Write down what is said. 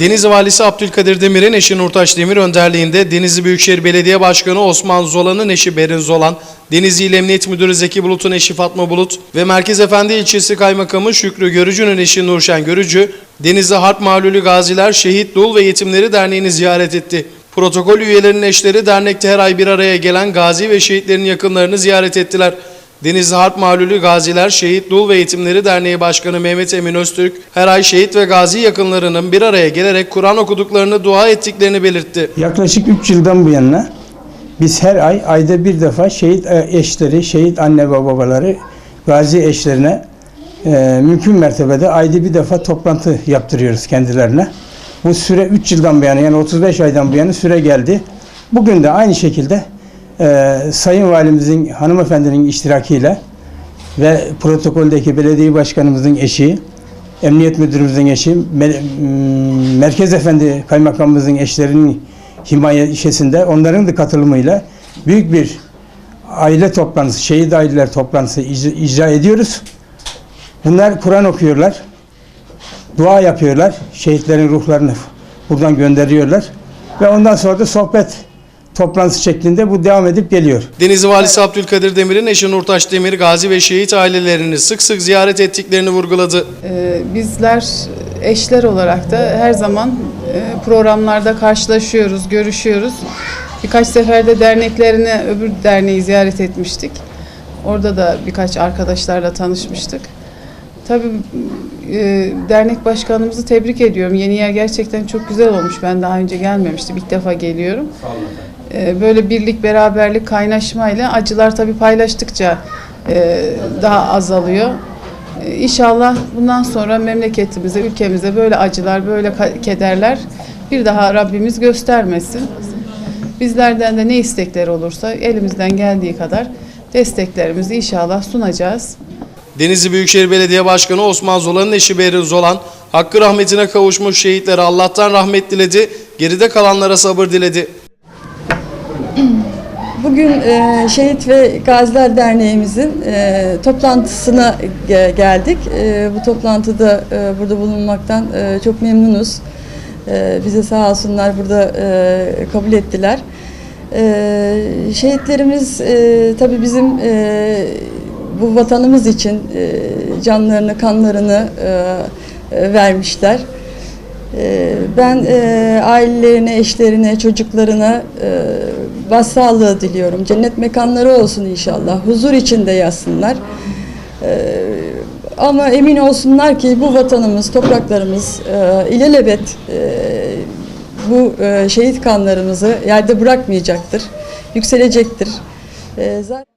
Denizli Valisi Abdülkadir Demir'in eşi Nurtaş Demir önderliğinde Denizli Büyükşehir Belediye Başkanı Osman Zolan'ın eşi Berin Zolan, Denizli İl Emniyet Müdürü Zeki Bulut'un eşi Fatma Bulut ve Merkez Efendi İlçesi Kaymakamı Şükrü Görücü'nün eşi Nurşen Görücü, Denizli Harp Mağlulü Gaziler Şehit Dul ve Yetimleri Derneği'ni ziyaret etti. Protokol üyelerinin eşleri dernekte her ay bir araya gelen gazi ve şehitlerin yakınlarını ziyaret ettiler. Denizli Harp Mağlulü Gaziler Şehit Dul ve Yetimleri Derneği Başkanı Mehmet Emin Öztürk, her ay şehit ve gazi yakınlarının bir araya gelerek Kur'an okuduklarını, dua ettiklerini belirtti. Yaklaşık 3 yıldan bu yana biz her ay ayda bir defa şehit e, eşleri, şehit anne ve babaları, gazi eşlerine e, mümkün mertebede ayda bir defa toplantı yaptırıyoruz kendilerine. Bu süre 3 yıldan bu yana yani 35 aydan bu yana süre geldi. Bugün de aynı şekilde e, Sayın Valimizin hanımefendinin iştirakiyle ve protokoldeki belediye başkanımızın eşi, emniyet müdürümüzün eşi, Merkez Efendi kaymakamımızın eşlerinin himaye işesinde onların da katılımıyla büyük bir aile toplantısı, şehit aileler toplantısı icra ediyoruz. Bunlar Kur'an okuyorlar, dua yapıyorlar, şehitlerin ruhlarını buradan gönderiyorlar ve ondan sonra da sohbet toplantısı şeklinde bu devam edip geliyor. Denizli Valisi Abdülkadir Demir'in eşi Nurtaş Demir, gazi ve şehit ailelerini sık sık ziyaret ettiklerini vurguladı. Ee, Bizler eşler olarak da her zaman e, programlarda karşılaşıyoruz, görüşüyoruz. Birkaç sefer de derneklerini, öbür derneği ziyaret etmiştik. Orada da birkaç arkadaşlarla tanışmıştık. Tabii e, dernek başkanımızı tebrik ediyorum. Yeni yer gerçekten çok güzel olmuş. Ben daha önce gelmemiştim. İlk defa geliyorum. E, Böyle birlik, beraberlik, kaynaşmayla acılar tabii paylaştıkça e, daha azalıyor. E, İnşallah bundan sonra memleketimize, ülkemize böyle acılar, böyle kederler bir daha Rabbimiz göstermesin. Bizlerden de ne istekler olursa elimizden geldiği kadar desteklerimizi inşallah sunacağız. Denizli Büyükşehir Belediye Başkanı Osman Zolan'ın eşi Berin Zolan, hakkı rahmetine kavuşmuş şehitlere Allah'tan rahmet diledi, geride kalanlara sabır diledi. Bugün e, Şehit ve Gaziler Derneğimizin e, toplantısına ge- geldik. E, bu toplantıda e, burada bulunmaktan e, çok memnunuz. E, bize sağ olsunlar burada e, kabul ettiler. E, şehitlerimiz e, tabii bizim e, bu vatanımız için e, canlarını, kanlarını e, e, vermişler. Ee, Ben e, ailelerine, eşlerine, çocuklarına e, başsağlığı diliyorum. Cennet mekanları olsun inşallah. Huzur içinde yatsınlar. Ee, Ama emin olsunlar ki bu vatanımız, topraklarımız e, ilelebet e, bu e, şehit kanlarımızı yerde bırakmayacaktır. Yükselecektir. E, Zaten